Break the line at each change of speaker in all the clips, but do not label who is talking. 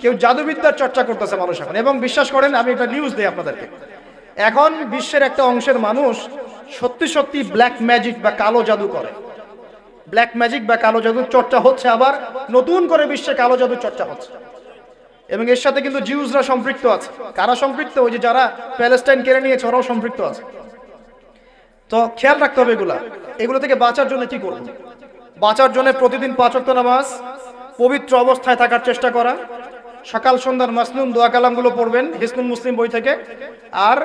কেউ জাদুবিদ্যার চর্চা করতেছে মানুষ এখন। এবং বিশ্বাস করেন, আমি একটা নিউজ দিই আপনাদেরকে। এখন বিশ্বের একটা অংশের মানুষ সত্যি সত্যি ব্ল্যাক ম্যাজিক বা কালো জাদু করে। ব্ল্যাক ম্যাজিক বা কালো জাদুর চর্চা হচ্ছে আবার নতুন করে বিশ্বে কালো জাদুর চর্চা হচ্ছে। এবং এর সাথে কিন্তু জিউসরা সম্পৃক্ত আছে। কারা সম্পৃক্ত? ওই যে যারা প্যালেস্টাইন কেড়ে নিয়েছে, ওরাও সম্পৃক্ত আছে। তো খেয়াল রাখতে হবে এগুলা। এগুলো থেকে বাঁচার জন্য কি করব? বাঁচার জন্য প্রতিদিন পাঁচ ওয়াক্ত নামাজ, পবিত্র অবস্থায় থাকার চেষ্টা করা সকাল সন্ধ্যার মাসনুন দোয়া কালামগুলো পড়বেন হিসনুল মুসলিম বই থেকে। আর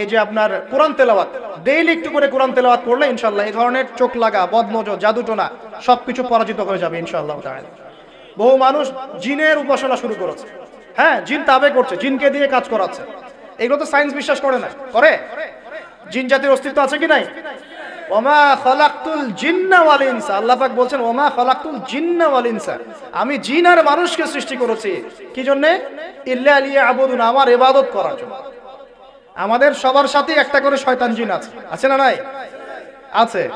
এই যে আপনার কোরআন তেলাওয়াত, ডেইলি একটু করে কোরআন তেলাওয়াত পড়লে ইনশাল্লাহ এই ধরনের চোখ লাগা, বদনজর, জাদুটোনা সবকিছু পরাজিত হয়ে যাবে ইনশাল্লাহ তাআলা। বহু মানুষ জিনের উপাসনা শুরু করেছে। হ্যাঁ জিন তাবে করছে, জিনকে দিয়ে কাজ করাচ্ছে। এগুলো তো সায়েন্স বিশ্বাস করে না। করে? জিন জাতির অস্তিত্ব আছে কি নাই? ওমা খলাকতুল জিন্না ওয়াল ইনসা। আল্লাহ পাক বলছেন, ওমা খলাকতুল জিন্না ওয়াল ইনসা। আমি জিন আর মানুষকে সৃষ্টি করেছি। কি জন্য? ইল্লা আবুদুন আমার ইবাদত করার জন্য। আমাদের সবার সাথে একটা করে শয়তান জিন আছে। আছে না নাই? আছে।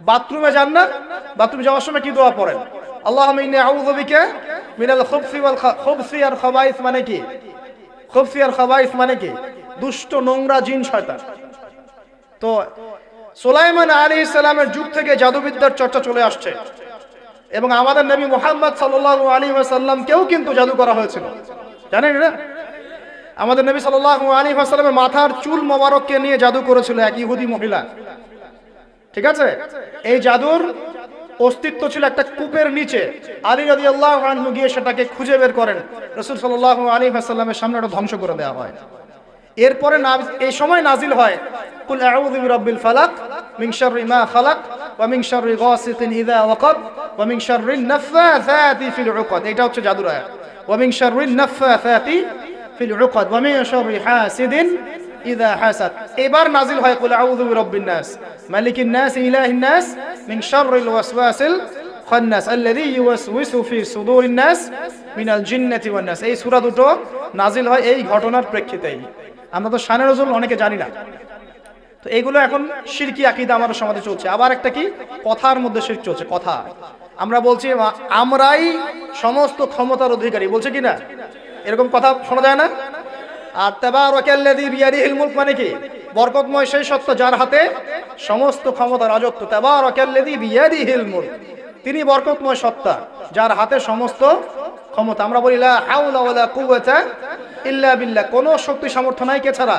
বাথরুমে যান না? বাথরুমে যাওয়ার সময় কি দোয়া পড়েন? আল্লাহুম্মা ইন্নী আউযু বিকা মিনাল খুবসি ওয়াল খুবসি আর খাবাইস মানে কি? খুবসি আর খাবাইস মানে কি? দুষ্ট, নোংরা জিন শয়তান। তো সুলাইমান আলী ইসলামের যুগ থেকে জাদুবিদ্যার চর্চা চলে আসছে। এবং আমাদের নবী মোহাম্মদ সাল্লাল্লাহু আলী ওয়াসাল্লামকেও কিন্তু জাদু করা হয়েছিল। জানেন না? আমাদের নবী সাল্লাল্লাহু আলী ওয়াসাল্লামের মাথার চুল মোবারককে নিয়ে জাদু করেছিল এক ইহুদি মহিলা। ঠিক আছে? এই জাদুর অস্তিত্ব ছিল একটা কূপের নিচে। আলী রাদি আল্লাহ গিয়ে সেটাকে খুঁজে বের করেন। রসুল সাল্লাহ আলী হাসাল্লামের সামনে ওটা ধ্বংস করে দেওয়া হয়। এরপরে এই সময় নাজিল হয়, কুল বিরাব্বিল ফালাক মিন শাররি মা খালাক ওয়া মিন শাররি গাসিকিন ইযা ওয়াকাব ওয়া মিন শাররি নাফাসাতি ফিল উকাদ এটা হচ্ছে জাদুর আয়াত ওয়া মিন শাররি নাফাসাতি ফিল উকাদ ওয়া মিন শাররি হাসিদিন ইযা হাসাদ এবার নাজিল হয় কুল আউযু বিরাব্বিন নাস মালিকিন নাস ইলাহিন নাস মিন শাররিল ওয়াসওয়াসিল খান্নাস আল্লাযী ইউওয়াসওয়িসু ফি সুদুরিন নাস মিনাল জিন্নাতি ওয়ান নাস এই সূরা দুটো নাজিল হয় এই ঘটনার প্রেক্ষিতেই। আমরা তো শানে নজরুল অনেকে জানি না। তো এগুলো এখন শিরকি আকিদা আমার সমাজে চলছে। আবার একটা কি? কথার মধ্যে শিরক চলছে, কথা। আমরা বলছি আমরাই সমস্ত ক্ষমতার অধিকারী। বলছে কি না? এরকম কথা শোনা যায় না? আর মুলক মানে কি? বরকতময় সেই সত্য যার হাতে সমস্ত ক্ষমতা, রাজত্ব। মুলক। তিনি বরকতময় সত্তা যার হাতে সমস্ত ক্ষমতা। আমরা বলি ইল্লা কোনো শক্তি সামর্থ্য নাই কে ছাড়া?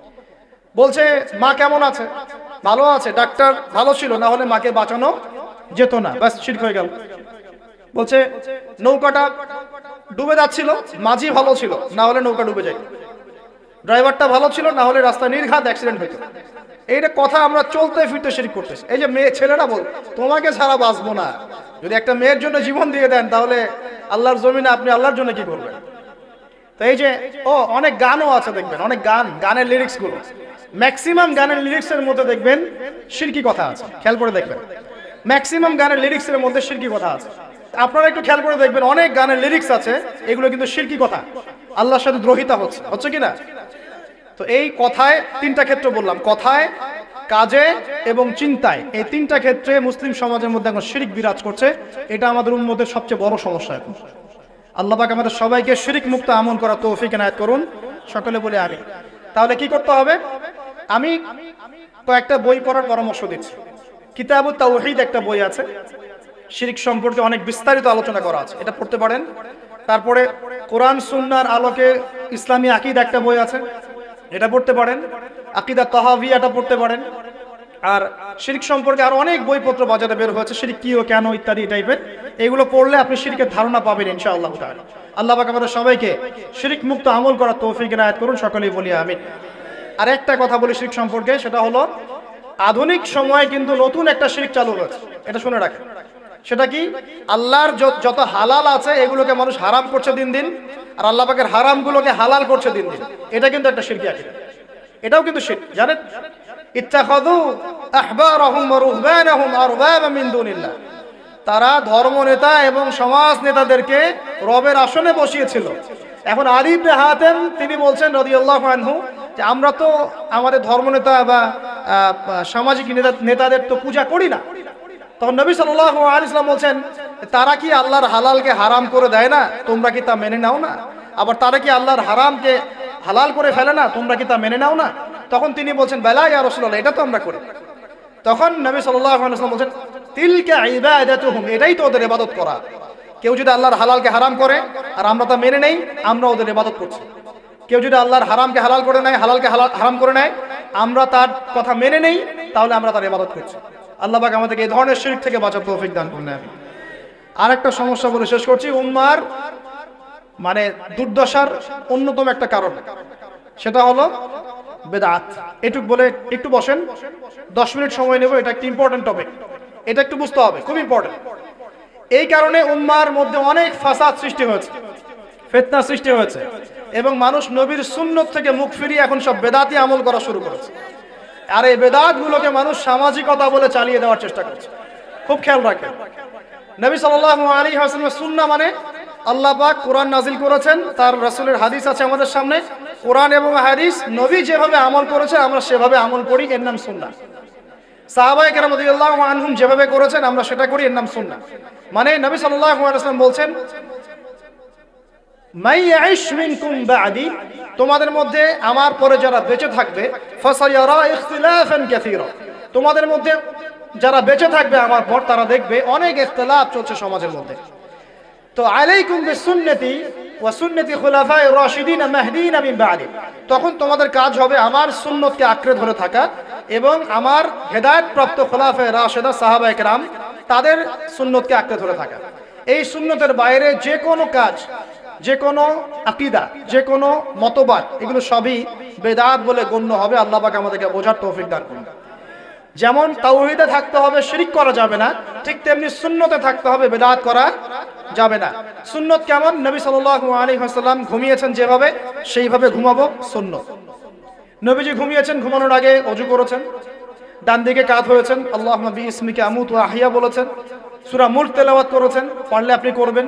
বলছে, মা কেমন আছে? ভালো আছে, ডাক্তার ভালো ছিল, না হলে মাকে বাঁচানো যেত না। ব্যাস, শিরক হয়ে গেল। বলছে, নৌকাটা ডুবে যাচ্ছিল, মাঝি ভালো ছিল, না হলে নৌকা ডুবে যায়। ড্রাইভারটা ভালো ছিল, না হলে রাস্তায় নির্ঘাত, অ্যাক্সিডেন্ট হইতো। এইটা কথা আমরা চলতে ফিরতে শিরিক করতেছি। এই যে মেয়ে, ছেলেরা বল, তোমাকে ছাড়া বাঁচবো না। যদি একটা মেয়ের জন্য জীবন দিয়ে দেন, তাহলে আল্লাহর জমিনে আপনি আল্লাহর জন্য কি করবেন? তো এই যে, ও, অনেক গানও আছে দেখবেন, অনেক গান, গানের লিরিক্সগুলো। ম্যাক্সিমাম গানের লিরিক্সের মধ্যে দেখবেন শিরকি কথা আছে। খেয়াল করে দেখবেন। ম্যাক্সিমাম গানের লিরিক্সের মধ্যে শিরকি কথা আছে। আপনারা একটু খেয়াল করে দেখবেন, অনেক গানের লিরিক্স আছে, এগুলো কিন্তু শিরকি কথা। আল্লাহর সাথে দ্রোহিতা হচ্ছে হচ্ছে কি না তো এই কথায় তিনটা ক্ষেত্র বললাম, কথায়, কাজে এবং চিন্তায়। এই তিনটা ক্ষেত্রে মুসলিম সমাজের মধ্যে এখন শিরিক বিরাজ করছে। এটা আমাদের উন্মতের সবচেয়ে বড় সমস্যা এখন। আল্লাহ পাক আমাদের সবাইকে শিরিক মুক্ত আমল করা তৌফিক এনায়েত করুন। সকলে বলে আমি তাহলে কি করতে হবে? আমি কয়েকটা বই পড়ার পরামর্শ দিচ্ছি। কিতাবু তাওহীদ একটা বই আছে। শিরিক সম্পর্কে অনেক বিস্তারিত আলোচনা করা আছে। এটা পড়তে পারেন। তারপরে কোরআন সুন্নার আলোকে ইসলামী আকিদ একটা বই আছে। এটা পড়তে পারেন। আকিদা তহাবিয়াটা পড়তে পারেন। আর শিরিক সম্পর্কে আরও অনেক বইপত্র বাজারে বের হয়েছে। শিরিক কি ও কেন ইত্যাদি টাইপের এগুলো পড়লে আপনি শিরিকের ধারণা পাবেন তাআলা। আল্লাহ পাক আমাদের সবাইকে শিরিক মুক্ত আমল করার তৌফিক এনায়েত করুন। সকলেই বলি আমিন। আর একটা কথা বলি শিখ সম্পর্কে, সেটা হলো আধুনিক সময়ে কিন্তু নতুন একটা শিরিক চালু হয়েছে। এটা শুনে রাখেন সেটা কি? আল্লাহর যত হালাল আছে, এগুলোকে মানুষ হারাম করছে দিন দিন, আর আল্লাহ পাকের হারামগুলোকে হালাল করছে দিন দিন। এটা কিন্তু একটা শিরকি আছে এটাও কিন্তু শিরক। জানেন? ইত্তাখাযু আহবারাহুম ওয়া রুহবানাহুম আরবাবা মিন দুনিল্লাহ। তারা ধর্ম নেতা এবং সমাজ নেতাদেরকে রবের আসনে বসিয়েছিল। এখন আলী ইবনে হাতেম, তিনি বলছেন রাদিয়াল্লাহু আনহু যে আমরা তো আমাদের ধর্মনেতা বা সামাজিক নেতা, নেতাদের তো পূজা করি না। তখন নবী ইসলাম বলছেন, তারা কি আল্লাহর হালালকে হারাম করে দেয় না? তোমরা কি তা মেনে নাও না? আবার, তারা কি আল্লাহর হারামকে হালাল করে ফেলে না? তোমরা কি তা মেনে নাও না? তখন তিনি বলছেন, বেলা ইয়া রাসূলুল্লাহ, এটা তো আমরা করি। তখন নবী ওয়াসাল্লাম বলছেন, তিলকা এটাই তো ওদের ইবাদত করা। কেউ যদি আল্লাহর হালালকে হারাম করে, আর আমরা তা মেনে নেই আমরা ওদের ইবাদত করছি। কেউ যদি আল্লাহর হারামকে হালাল করে নেয়, হালালকে হালাল হারাম করে নেয়, আমরা তার কথা মেনে নেই, তাহলে আমরা তার ইবাদত করছি। আল্লাহ পাক আমাদেরকে এই ধরনের শিরক থেকে বাঁচার তৌফিক দান করুন আমি আরেকটা সমস্যা বলে শেষ করছি, উম্মার মানে দুর্দশার অন্যতম একটা কারণ। সেটা হলো বেদাত। এটুক বলে একটু বসেন, দশ মিনিট সময় নেব, এটা একটা ইম্পর্টেন্ট টপিক এটা একটু বুঝতে হবে, খুব ইম্পর্টেন্ট এই কারণে উম্মার মধ্যে অনেক ফাসাদ সৃষ্টি হয়েছে। ফেতনা সৃষ্টি হয়েছে। এবং মানুষ নবীর সুন্নত থেকে মুখ ফিরিয়ে এখন সব বেদাতি আমল করা শুরু করেছে। আর এই বেদাতগুলোকে মানুষ সামাজিকতা বলে চালিয়ে দেওয়ার চেষ্টা করছে। খুব খেয়াল রাখে। নবী সাল্লাল্লাহু আলাইহি ওয়াসাল্লামের সুন্নাহ মানে আল্লাহ পাক কোরআন নাজিল করেছেন, তার রাসূলের হাদিস আছে আমাদের সামনে। কোরআন এবং হাদিস নবী যেভাবে আমল করেছে, আমরা সেভাবে আমল করি, এর নাম সুন্নাহ। সাহাবায়ে কেরাম আনহুম যেভাবে করেছেন, আমরা সেটা করি, এর নাম সুন্নাহ। মানে নবী ওয়াসাল্লাম বলছেন তোমাদের মধ্যে আমার পরে যারা বেঁচে থাকবে তোমাদের মধ্যে যারা বেঁচে থাকবে আমার পর তারা দেখবে অনেক ইখতিলাফ চলছে সমাজের মধ্যে। তো আলাইকুম বিসুন্নতি সুন্নতি তখন তোমাদের কাজ হবে আমার সুন্নতকে আঁকড়ে ধরে থাকা এবং আমার হেদায়েত প্রাপ্ত খুলাফায়ে রাশিদা সাহাবায়ে কেরাম তাদের সুন্নতকে আঁকড়ে ধরে থাকা। এই সুন্নতের বাইরে যে কোনো কাজ যে কোনো আকিদা যে কোনো মতবাদ, এগুলো সবই বেদাত বলে গণ্য হবে। আল্লাহ পাক আমাদেরকে বোঝার তৌফিক দান করুন। যেমন তাওহিদে থাকতে হবে, শিরিক করা যাবে না, ঠিক তেমনি সুন্নতে থাকতে হবে, বেদাত করা যাবে না। সুন্নত কেমন? নবী ওয়াসাল্লাম ঘুমিয়েছেন যেভাবে, সেইভাবে ঘুমাবো সুন্নত। নবীজি ঘুমিয়েছেন, ঘুমানোর আগে অজু করেছেন ডান দিকে কাত হয়েছেন আল্লাহ ইসমিকে আমুত আহিয়া বলেছেন, সুরা মুল্ক তেলাওয়াত করেছেন, পারলে আপনি করবেন।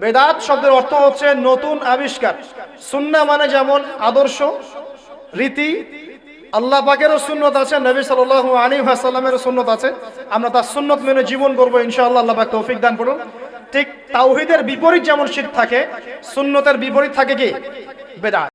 বেদাত শব্দের অর্থ হচ্ছে নতুন আবিষ্কার। সুন্না মানে যেমন আদর্শ, রীতি, আল্লাহ পাকেরও সুন্নত আছে, নবী সাল আলী ভাসাল্লামের সুন্নত আছে। আমরা তার সুন্নত মেনে জীবন করব ইনশাআল্লাহ আল্লাহ পাক তৌফিক দান করুন। ঠিক তাওহিদের বিপরীত যেমন শীত থাকে, সুন্নতের বিপরীত থাকে কি? বেদাত।